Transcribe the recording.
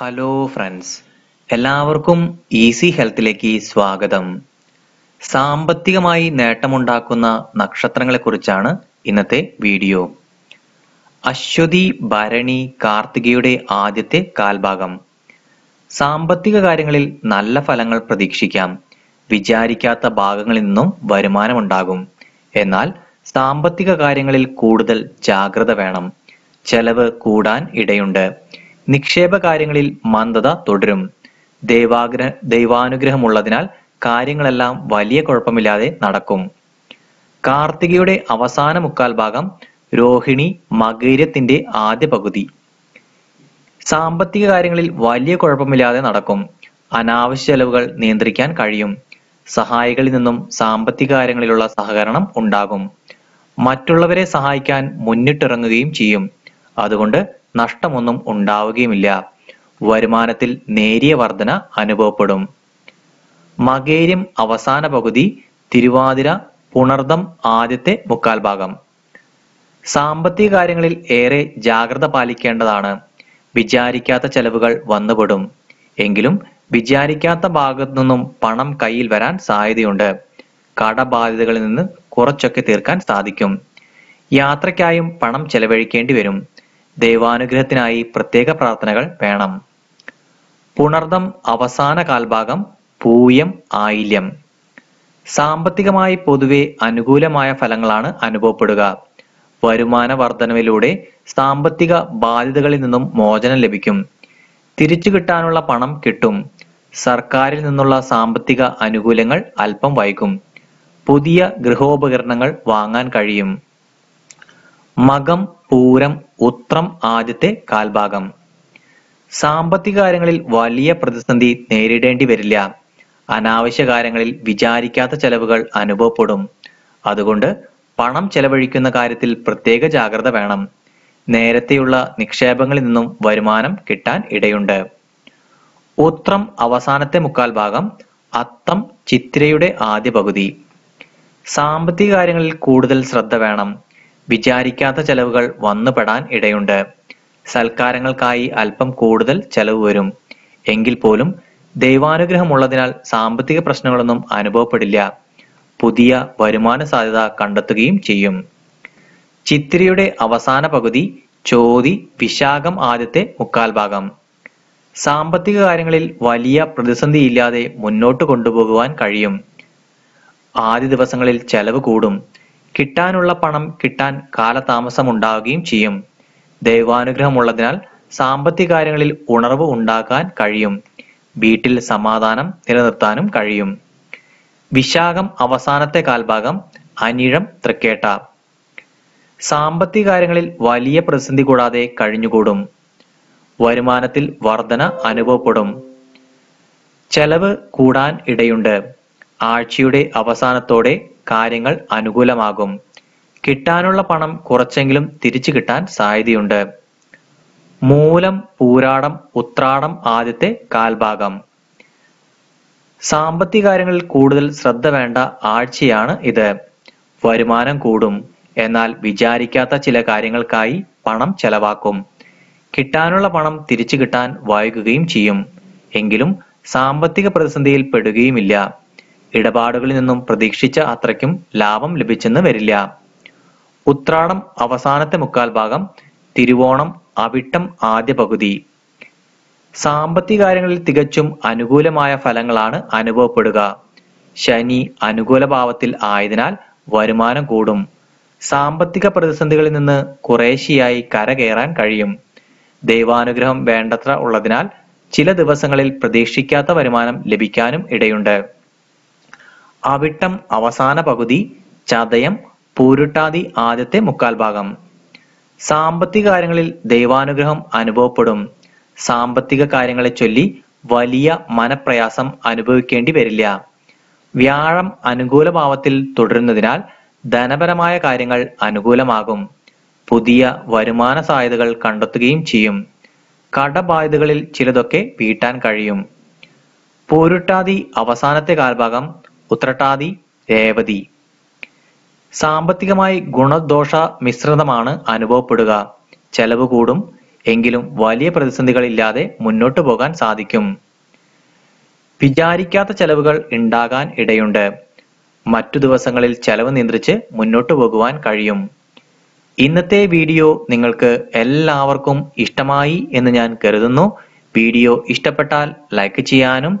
Hello friends എല്ലാവർക്കും easy ഹെൽത്തിലേക്ക് സ്വാഗതം. സാമ്പത്തികമായി നേട്ടമുണ്ടാക്കുന്ന നക്ഷത്രങ്ങളെക്കുറിച്ചാണ് ഇന്നത്തെ വീഡിയോ. അശ്വതി ഭരണി കാർത്തികയുടെ ആദ്യത്തെ കാൽഭാഗം. സാമ്പത്തിക കാര്യങ്ങളിൽ നല്ല ഫലങ്ങൾ പ്രതീക്ഷിക്കാം. വിചാരിക്കാത്ത ഭാഗങ്ങളിൽ നിന്നും വരുമാനമുണ്ടാകും. എന്നാൽ സാമ്പത്തിക കാര്യങ്ങളിൽ കൂടുതൽ ജാഗ്രത വേണം. ചെലവ് കൂടാൻ ഇടയുണ്ട്. നിക്ഷേപ കാര്യങ്ങളിൽ മന്ദത തുടരും. ദൈവാഗ്രഹ ദൈവാനുഗ്രഹമുള്ളതിനാൽ കാര്യങ്ങളെല്ലാം വലിയ കുഴപ്പമില്ലാതെ നടക്കും. കാർത്തികയുടെ അവസാന മുക്കാൽ ഭാഗം രോഹിണി മകീരത്തിന്റെ ആദ്യ പകുതി. സാമ്പത്തിക കാര്യങ്ങളിൽ വലിയ കുഴപ്പമില്ലാതെ നടക്കും. അനാവശ്യ ചെലവുകൾ നിയന്ത്രിക്കാൻ കഴിയും. സഹായികളിൽ നിന്നും സാമ്പത്തിക കാര്യങ്ങളിലുള്ള സഹകരണം ഉണ്ടാകും. മറ്റുള്ളവരെ സഹായിക്കാൻ മുന്നിട്ടിറങ്ങുകയും ചെയ്യും. അതുകൊണ്ട് നഷ്ടമൊന്നും ഉണ്ടാവുകയുമില്ല. വരുമാനത്തിൽ നേരിയ വർധന അനുഭവപ്പെടും. മകേര്യം അവസാന പകുതി തിരുവാതിര പുണർദം ആദ്യത്തെ മുക്കാൽ ഭാഗം. സാമ്പത്തിക കാര്യങ്ങളിൽ ഏറെ ജാഗ്രത പാലിക്കേണ്ടതാണ്. വിചാരിക്കാത്ത ചെലവുകൾ വന്നുപെടും. എങ്കിലും വിചാരിക്കാത്ത ഭാഗത്തു നിന്നും പണം കയ്യിൽ വരാൻ സാധ്യതയുണ്ട്. കടബാധ്യതകളിൽ നിന്ന് കുറച്ചൊക്കെ തീർക്കാൻ സാധിക്കും. യാത്രയ്ക്കായും പണം ചെലവഴിക്കേണ്ടി വരും. ദൈവാനുഗ്രഹത്തിനായി പ്രത്യേക പ്രാർത്ഥനകൾ വേണം. പുണർദം അവസാന കാൽഭാഗം പൂയം ആയില്യം. സാമ്പത്തികമായി പൊതുവെ അനുകൂലമായ ഫലങ്ങളാണ് അനുഭവപ്പെടുക. വരുമാന വർധനവിലൂടെ സാമ്പത്തിക ബാധ്യതകളിൽ നിന്നും മോചനം ലഭിക്കും. തിരിച്ചു കിട്ടാനുള്ള പണം കിട്ടും. സർക്കാരിൽ നിന്നുള്ള സാമ്പത്തിക അനുകൂലങ്ങൾ അല്പം വൈകും. പുതിയ ഗൃഹോപകരണങ്ങൾ വാങ്ങാൻ കഴിയും. മകം പൂരം ഉത്രം ആദ്യത്തെ കാൽഭാഗം. സാമ്പത്തിക കാര്യങ്ങളിൽ വലിയ പ്രതിസന്ധി നേരിടേണ്ടി വരില്ല. അനാവശ്യ കാര്യങ്ങളിൽ വിചാരിക്കാത്ത ചെലവുകൾ അനുഭവപ്പെടും. അതുകൊണ്ട് പണം ചെലവഴിക്കുന്ന കാര്യത്തിൽ പ്രത്യേക ജാഗ്രത വേണം. നേരത്തെയുള്ള നിക്ഷേപങ്ങളിൽ നിന്നും വരുമാനം കിട്ടാൻ ഇടയുണ്ട്. ഉത്രം അവസാനത്തെ മുക്കാൽ ഭാഗം അത്തം ചിത്രയുടെ ആദ്യ പകുതി. സാമ്പത്തിക കാര്യങ്ങളിൽ കൂടുതൽ ശ്രദ്ധ വേണം. വിചാരിക്കാത്ത ചെലവുകൾ വന്നുപെടാൻ ഇടയുണ്ട്. സൽക്കാരങ്ങൾക്കായി അല്പം കൂടുതൽ ചെലവ് വരും. എങ്കിൽ പോലും ദൈവാനുഗ്രഹമുള്ളതിനാൽ സാമ്പത്തിക പ്രശ്നങ്ങളൊന്നും അനുഭവപ്പെടില്ല. പുതിയ വരുമാന സാധ്യത കണ്ടെത്തുകയും ചെയ്യും. ചിത്രിയുടെ അവസാന പകുതി ചോതി വിശാഖം ആദ്യത്തെ മുക്കാൽ ഭാഗം. സാമ്പത്തിക കാര്യങ്ങളിൽ വലിയ പ്രതിസന്ധി ഇല്ലാതെ മുന്നോട്ട് കൊണ്ടുപോകുവാൻ കഴിയും. ആദ്യ ദിവസങ്ങളിൽ ചെലവ് കൂടും. കിട്ടാനുള്ള പണം കിട്ടാൻ കാലതാമസം ഉണ്ടാവുകയും ചെയ്യും. ദൈവാനുഗ്രഹമുള്ളതിനാൽ സാമ്പത്തിക കാര്യങ്ങളിൽ ഉണർവ് ഉണ്ടാക്കാൻ കഴിയും. വീട്ടിൽ സമാധാനം നിലനിർത്താനും കഴിയും. വിശാഖം അവസാനത്തെ കാൽഭാഗം അനിഴം തൃക്കേട്ട. സാമ്പത്തിക കാര്യങ്ങളിൽ വലിയ പ്രതിസന്ധി കൂടാതെ കഴിഞ്ഞുകൂടും. വരുമാനത്തിൽ വർധന അനുഭവപ്പെടും. ചെലവ് കൂടാൻ ഇടയുണ്ട്. ആഴ്ചയുടെ അവസാനത്തോടെ കാര്യങ്ങൾ അനുകൂലമാകും. കിട്ടാനുള്ള പണം കുറച്ചെങ്കിലും തിരിച്ചു കിട്ടാൻ സാധ്യതയുണ്ട്. മൂലം പൂരാടം ഉത്രാടം ആദ്യത്തെ കാൽഭാഗം. സാമ്പത്തിക കാര്യങ്ങളിൽ കൂടുതൽ ശ്രദ്ധ വേണ്ട ആഴ്ചയാണ് ഇത്. വരുമാനം കൂടും. എന്നാൽ വിചാരിക്കാത്ത ചില കാര്യങ്ങൾക്കായി പണം ചെലവാക്കും. കിട്ടാനുള്ള പണം തിരിച്ചു കിട്ടാൻ വൈകുകയും ചെയ്യും. എങ്കിലും സാമ്പത്തിക പ്രതിസന്ധിയിൽ പെടുകയുമില്ല. ഇടപാടുകളിൽ നിന്നും പ്രതീക്ഷിച്ച അത്രയ്ക്കും ലാഭം ലഭിച്ചെന്ന് വരില്ല. ഉത്രാടം അവസാനത്തെ മുക്കാൽ ഭാഗം തിരുവോണം അവിട്ടം ആദ്യ പകുതി. സാമ്പത്തിക കാര്യങ്ങളിൽ തികച്ചും അനുകൂലമായ ഫലങ്ങളാണ് അനുഭവപ്പെടുക. ശനി അനുകൂല ഭാവത്തിൽ ആയതിനാൽ വരുമാനം കൂടും. സാമ്പത്തിക പ്രതിസന്ധികളിൽ നിന്ന് കുറേശ്ശെയായി കരകയറാൻ കഴിയും. ദൈവാനുഗ്രഹം വേണ്ടത്ര ഉള്ളതിനാൽ ചില ദിവസങ്ങളിൽ പ്രതീക്ഷിക്കാത്ത വരുമാനം ലഭിക്കാനും ഇടയുണ്ട്. അവിട്ടം അവസാന പകുതി ചതയം പൂരുട്ടാതി ആദ്യത്തെ മുക്കാൽ ഭാഗം. സാമ്പത്തിക കാര്യങ്ങളിൽ ദൈവാനുഗ്രഹം അനുഭവപ്പെടും. സാമ്പത്തിക കാര്യങ്ങളെ ചൊല്ലി വലിയ മനപ്രയാസം അനുഭവിക്കേണ്ടി വരില്ല. വ്യാഴം അനുകൂല ഭാവത്തിൽ തുടരുന്നതിനാൽ ധനപരമായ കാര്യങ്ങൾ അനുകൂലമാകും. പുതിയ വരുമാന സാധ്യതകൾ കണ്ടെത്തുകയും ചെയ്യും. കടബാധ്യതകളിൽ ചിലതൊക്കെ വീട്ടാൻ കഴിയും. പൂരുട്ടാതി അവസാനത്തെ കാൽഭാഗം ഉത്രട്ടാതി രേവതി. സാമ്പത്തികമായി ഗുണദോഷ മിശ്രിതമാണ് അനുഭവപ്പെടുക. ചെലവ് കൂടും എങ്കിലും വലിയ പ്രതിസന്ധികൾ ഇല്ലാതെ മുന്നോട്ടു പോകാൻ സാധിക്കും. വിചാരിക്കാത്ത ചെലവുകൾ ഉണ്ടാകാൻ ഇടയുണ്ട്. മറ്റു ദിവസങ്ങളിൽ ചെലവ് നിയന്ത്രിച്ച് മുന്നോട്ടു പോകുവാൻ കഴിയും. ഇന്നത്തെ വീഡിയോ നിങ്ങൾക്ക് എല്ലാവർക്കും ഇഷ്ടമായി എന്ന് ഞാൻ കരുതുന്നു. വീഡിയോ ഇഷ്ടപ്പെട്ടാൽ ലൈക്ക് ചെയ്യാനും